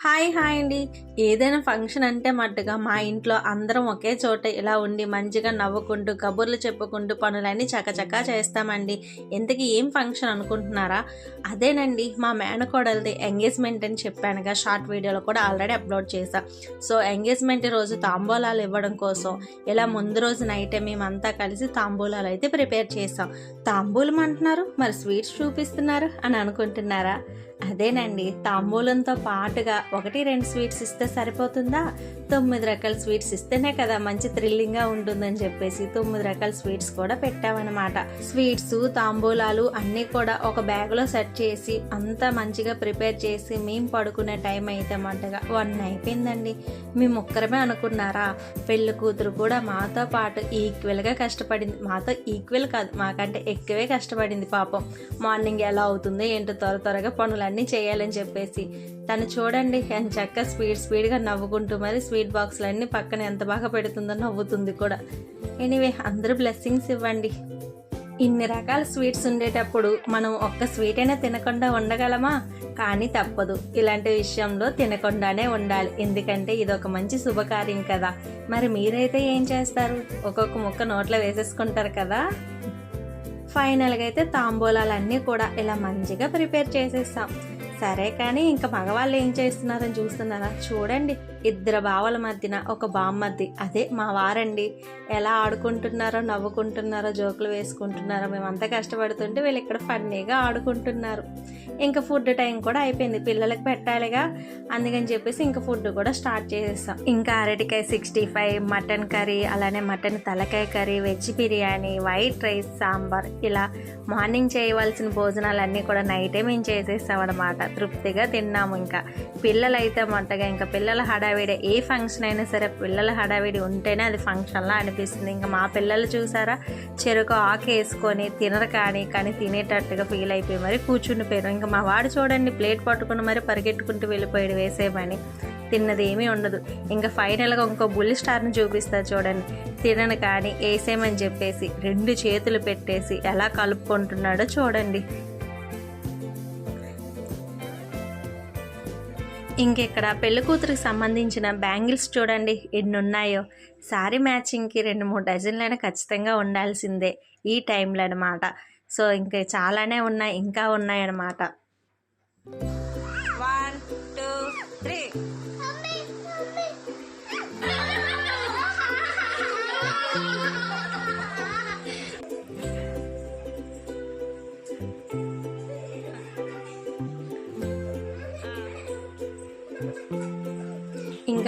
Hi hi అండి. ఏదైనా function అంటే మట్టుగా మా ఇంట్లో అందరం ఒకే చోట ఇలా ఉండి మంచిగా నవ్వుకుంటూ కబుర్లు చెప్పుకుంటూ పనులన్నీ చకచకా చేస్తామండి. ఇంతకీ ఏం ఫంక్షన్ అనుకుంటున్నారా? అదేనండి మా మేనకోడలది ఎంగేజ్మెంట్ అని చెప్పానుగా షార్ట్ వీడియోలో కూడా ఆల్రెడీ అప్లోడ్ చేశా. సో ఎంగేజ్మెంట్ రోజు తాంబూలాలు ఇవ్వడం కోసం ఇలా ముందు రోజు నైటే మేమంతా కలిసి తాంబూలాలు అయితే ప్రిపేర్ చేసాం తాంబూలం అంటున్నారు మరి స్వీట్స్ చూపిస్తున్నారు అని అనుకుంటున్నారా? అదేనండి తాంబూలంతో పాటుగా ఒకటి రెండు స్వీట్స్ ఇస్తే సరిపోతుందా? తొమ్మిది రకాల స్వీట్స్ ఇస్తేనే కదా మంచి థ్రిల్లింగ్గా ఉంటుందని చెప్పేసి తొమ్మిది రకాల స్వీట్స్ కూడా పెట్టామన్నమాట. స్వీట్స్ తాంబూలాలు అన్నీ కూడా ఒక బ్యాగ్లో సెట్ చేసి అంతా మంచిగా ప్రిపేర్ చేసి మేము పడుకునే టైం అయితే మంటగా వన్ అయిపోయిందండి. మేము ఒక్కరమే అనుకున్నారా? పెళ్ళి కూతురు కూడా మాతో పాటు ఈక్వల్గా కష్టపడింది. మాతో ఈక్వల్ కాదు మాకంటే ఎక్కువే కష్టపడింది పాపం. మార్నింగ్ ఎలా అవుతుందో ఏంటో త్వర త్వరగా పనులు అన్నీ చేయాలని చెప్పేసి. తను చూడండి అని చక్క స్పీడ్ స్పీడ్గా నవ్వుకుంటూ మరి స్వీట్ బాక్స్లన్నీ పక్కన ఎంత బాగా పెడుతుందో నవ్వుతుంది కూడా. ఎనీవే అందరూ బ్లెస్సింగ్స్ ఇవ్వండి. ఇన్ని రకాల స్వీట్స్ ఉండేటప్పుడు మనం ఒక్క స్వీట్ అయినా తినకుండా ఉండగలమా? కానీ తప్పదు. ఇలాంటి విషయంలో తినకుండానే ఉండాలి. ఎందుకంటే ఇది ఒక మంచి శుభకార్యం కదా. మరి మీరైతే ఏం చేస్తారు? ఒక్కొక్క ముక్క నోట్లో వేసేసుకుంటారు కదా. ఫైనల్గా అయితే తాంబూలాలన్నీ కూడా ఇలా మంచిగా ప్రిపేర్ చేసేస్తాం. సరే కానీ ఇంకా మగవాళ్ళు ఏం చేస్తున్నారని చూస్తున్నారా? చూడండి. ఇద్దరు బావల మధ్యన ఒక బామ్మద్ది అదే మా వారండి. ఎలా ఆడుకుంటున్నారో నవ్వుకుంటున్నారో జోకులు వేసుకుంటున్నారో మేమంతా కష్టపడుతుంటే వీళ్ళు ఇక్కడ ఫన్నీగా ఆడుకుంటున్నారు. ఇంకా ఫుడ్ టైం కూడా అయిపోయింది. పిల్లలకు పెట్టాలిగా. అందుకని చెప్పేసి ఇంకా ఫుడ్ కూడా స్టార్ట్ చేసేస్తాం ఇంకా అరటికాయ సిక్స్టీ ఫైవ్ మటన్ కర్రీ అలానే మటన్ తలకాయ curry veg biryani white rice sambar. ఇలా మార్నింగ్ చేయవలసిన భోజనాలన్నీ కూడా నైటే మేము చేసేస్తాం అనమాట తృప్తిగా తిన్నాము ఇంకా. పిల్లలైతే మొట్టగా ఇంకా పిల్లల హడావిడి ఏ ఫంక్షన్ అయినా సరే పిల్లల హడావిడి ఉంటేనే అది ఫంక్షన్లా అనిపిస్తుంది. ఇంకా మా పిల్లలు చూసారా? చెరుకు ఆకు వేసుకొని తినరు కానీ కానీ తినేటట్టుగా ఫీల్ అయిపోయి మరి కూర్చుండిపోయారు. ఇంకా మా వాడు చూడండి ప్లేట్ పట్టుకుని మరి పరిగెట్టుకుంటూ వెళ్ళిపోయాడు వేసేయమని తిన్నది ఏమీ ఉండదు. ఇంకా ఫైనల్గా ఇంకో బుల్ స్టార్ని చూపిస్తా చూడండి. తినను కానీ వేసేయమని చెప్పేసి రెండు చేతులు పెట్టేసి ఎలా కలుపుకుంటున్నాడో చూడండి. ఇంకెక్కడ పెళ్ళి కూతురికి సంబంధించిన బ్యాంగిల్స్ చూడండి ఎన్ని ఉన్నాయో శారీ మ్యాచింగ్కి రెండు మూడు డజన్లైనా ఖచ్చితంగా ఉండాల్సిందే ఈ టైంలో అనమాట సో ఇంకా చాలానే ఉన్నాయి ఇంకా ఉన్నాయన్నమాట. One two three.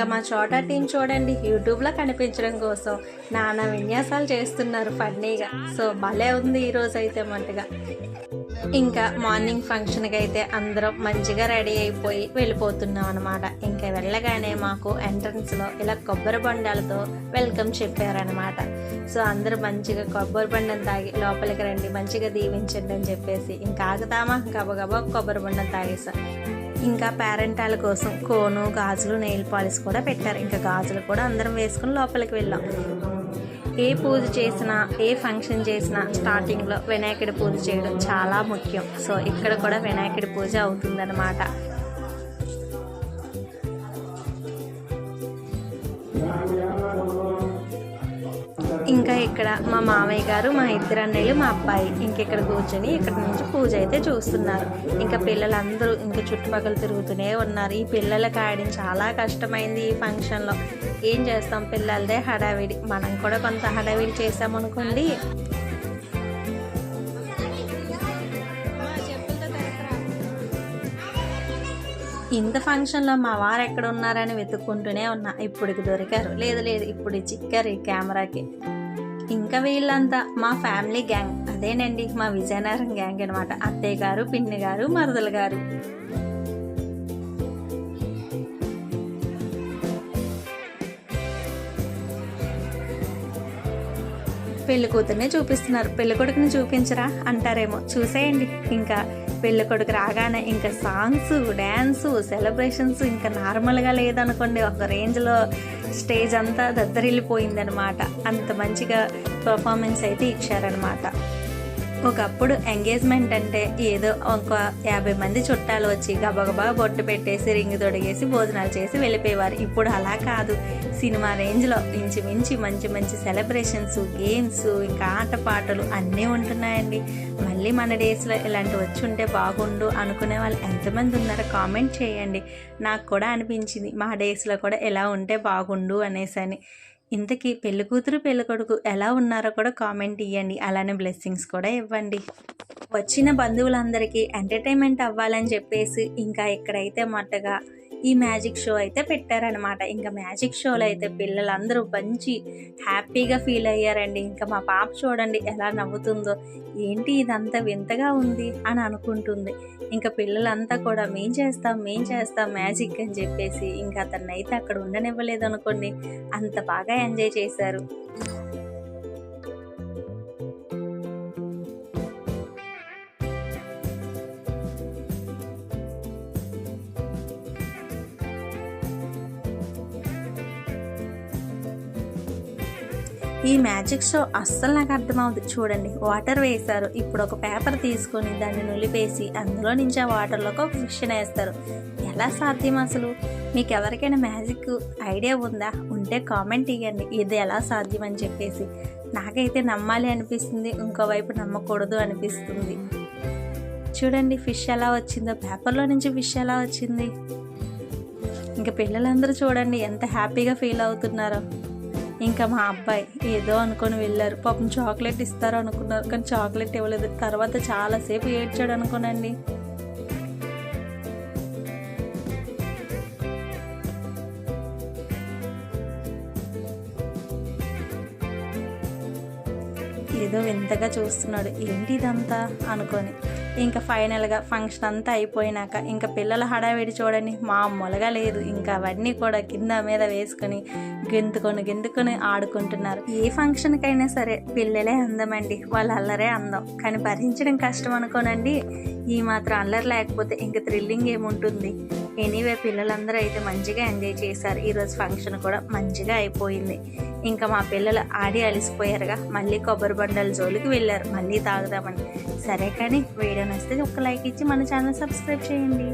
ఇంకా మా చోట టీం చూడండి యూట్యూబ్లో కనిపించడం కోసం. నానా విన్యాసాలు చేస్తున్నారు ఫన్నీగా. సో భలే ఉంది ఈ రోజు అయితే మట్టుగా ఇంకా మార్నింగ్ ఫంక్షన్కి అయితే అందరం మంచిగా రెడీ అయిపోయి వెళ్ళిపోతున్నాం అనమాట ఇంకా వెళ్ళగానే మాకు ఎంట్రన్స్లో ఇలా కొబ్బరి బండాలతో వెల్కమ్ చెప్పారనమాట సో అందరూ మంచిగా కొబ్బరి బండను తాగి లోపలికి రండి మంచిగా దీవించండి అని చెప్పేసి. ఇంకా ఆగుతామా? గబగబా కొబ్బరి బండను తాగేసాం. ఇంకా పేరెంటాల కోసం కోను గాజులు నెయిల్ పాలిష్ కూడా పెట్టారు. ఇంకా గాజులు కూడా అందరం వేసుకుని లోపలికి వెళ్ళాం. ఏ పూజ చేసినా ఏ ఫంక్షన్ చేసినా స్టార్టింగ్లో వినాయకుడి పూజ చేయడం చాలా ముఖ్యం. సో ఇక్కడ కూడా వినాయకుడి పూజ అవుతుందన్నమాట. ఇంకా ఇక్కడ మా మామయ్య గారు మా ఇద్దరు అన్నయ్యలు మా అబ్బాయి. ఇంకెక్కడ కూర్చొని ఇక్కడ నుంచి పూజ అయితే చూస్తున్నారు. ఇంకా పిల్లలందరూ ఇంకా చుట్టుపక్కల తిరుగుతూనే ఉన్నారు. ఈ పిల్లలకి ఆడిన చాలా కష్టమైంది ఈ ఫంక్షన్లో ఏం చేస్తాం పిల్లలదే హడావిడి. మనం కూడా కొంత హడావిడి చేసామనుకోండి ఇంత ఫంక్షన్లో మా వారు ఎక్కడ ఉన్నారని వెతుక్కుంటూనే ఉన్నా. ఇప్పటికి దొరికారు. లేదు లేదు ఇప్పుడు చిక్కారు ఈ కెమెరాకి. ఇంకా వీళ్ళంతా మా ఫ్యామిలీ గ్యాంగ్. అదేనండి మా విజయనగరం గ్యాంగ్ అనమాట అత్తయ్య గారు పిన్ని గారు మరదలు గారు. పెళ్ళి కూతుర్నే చూపిస్తున్నారు. పెళ్ళి కొడుకుని చూపించరా? అంటారేమో. చూసేయండి. ఇంకా పెళ్ళి కొడుకు రాగానే ఇంకా సాంగ్స్ డ్యాన్స్ సెలబ్రేషన్స్ ఇంకా నార్మల్గా లేదనుకోండి ఒక రేంజ్లో స్టేజ్ అంతా దద్దరిల్లిపోయిందనమాట. అంత మంచిగా పర్ఫార్మెన్స్ అయితే ఇచ్చారనమాట. ఒకప్పుడు ఎంగేజ్మెంట్ అంటే ఏదో ఒక యాభై మంది చుట్టాలు వచ్చి గబగబా బొట్టు పెట్టేసి రింగ్ తొడిగేసి భోజనాలు చేసి వెళ్ళిపోయేవారు. ఇప్పుడు అలా కాదు. సినిమా రేంజ్లో ఇంచుమించి మంచి మంచి సెలబ్రేషన్స్ గేమ్స్ ఇంకా ఆటపాటలు అన్నీ ఉంటున్నాయండి. మళ్ళీ మన డేస్లో ఇలాంటి వచ్చి ఉంటే బాగుండు అనుకునే వాళ్ళు ఎంతమంది ఉన్నారో కామెంట్ చేయండి. నాకు కూడా అనిపించింది మా డేస్లో కూడా ఎలా ఉంటే బాగుండు అనేసి అని ఇంతకీ పెళ్ళి కూతురు పెళ్ళి కొడుకు ఎలా ఉన్నారో కూడా కామెంట్ ఇవ్వండి అలానే బ్లెస్సింగ్స్ కూడా ఇవ్వండి. వచ్చిన బంధువులందరికీ ఎంటర్టైన్మెంట్ అవ్వాలని చెప్పేసి ఇంకా ఇక్కడైతే మొట్టగా ఈ మ్యాజిక్ షో అయితే పెట్టారనమాట ఇంకా మ్యాజిక్ షోలో అయితే పిల్లలందరూ మంచి హ్యాపీగా ఫీల్ అయ్యారండి. ఇంకా మా పాప చూడండి ఎలా నవ్వుతుందో ఏంటి ఇదంతా వింతగా ఉంది అని అనుకుంటుంది. ఇంకా పిల్లలంతా కూడా మేం చేస్తాం మేం చేస్తాం మ్యాజిక్ అని చెప్పేసి ఇంకా అతన్ని అయితే అక్కడ ఉండనివ్వలేదు అనుకోండి అంత బాగా ఎంజాయ్ చేశారు. ఈ మ్యాజిక్ షో అస్సలు నాకు అర్థమవుతుంది చూడండి వాటర్ వేశారు. ఇప్పుడు ఒక పేపర్ తీసుకొని దాన్ని నులిపేసి అందులో నుంచి ఆ వాటర్లోకి ఒక ఫిక్షన్ వేస్తారు. ఎలా సాధ్యం అసలు? మీకు ఎవరికైనా మ్యాజిక్ ఐడియా ఉందా? ఉంటే కామెంట్ ఇవ్వండి ఇది ఎలా సాధ్యం అని చెప్పేసి. నాకైతే నమ్మాలి అనిపిస్తుంది. ఇంకోవైపు నమ్మకూడదు అనిపిస్తుంది. చూడండి ఫిష్ ఎలా వచ్చిందో. పేపర్లో నుంచి ఫిష్ ఎలా వచ్చింది? ఇంకా పిల్లలందరూ చూడండి ఎంత హ్యాపీగా ఫీల్ అవుతున్నారో. ఇంకా మా అబ్బాయి ఏదో అనుకొని వెళ్ళారు. పాపం చాక్లెట్ ఇస్తారు అనుకున్నారు కానీ చాక్లెట్ ఇవ్వలేదు. తర్వాత చాలాసేపు ఏడ్చాడు అనుకోనండి. ఏదో వింతగా చూస్తున్నాడు. ఏంటి ఇదంతా? అనుకొని. ఇంకా ఫైనల్గా ఫంక్షన్ అంతా అయిపోయినాక ఇంకా పిల్లల హడావిడి చూడండి. మామూలుగా లేదు. ఇంకా అవన్నీ కూడా కింద మీద వేసుకొని గెంతుకొని గెంతుకొని ఆడుకుంటున్నారు. ఏ ఫంక్షన్కైనా సరే పిల్లలే అందమండి. వాళ్ళ అల్లరే అందం. కానీ భరించడం కష్టం అనుకోనండి. ఈ మాత్రం అల్లరి లేకపోతే ఇంకా థ్రిల్లింగ్ ఏముంటుంది? ఎనీవే పిల్లలందరూ అయితే మంచిగా ఎంజాయ్ చేశారు. ఈరోజు ఫంక్షన్ కూడా మంచిగా అయిపోయింది. ఇంకా మా పిల్లలు ఆడి అలిసిపోయారుగా. మళ్ళీ కొబ్బరి బండల జోలికి వెళ్ళారు. మళ్ళీ తాగుదామని. సరే కానీ వీడియో నచ్చితే ఒక లైక్ ఇచ్చి మన ఛానల్ సబ్స్క్రైబ్ చేయండి.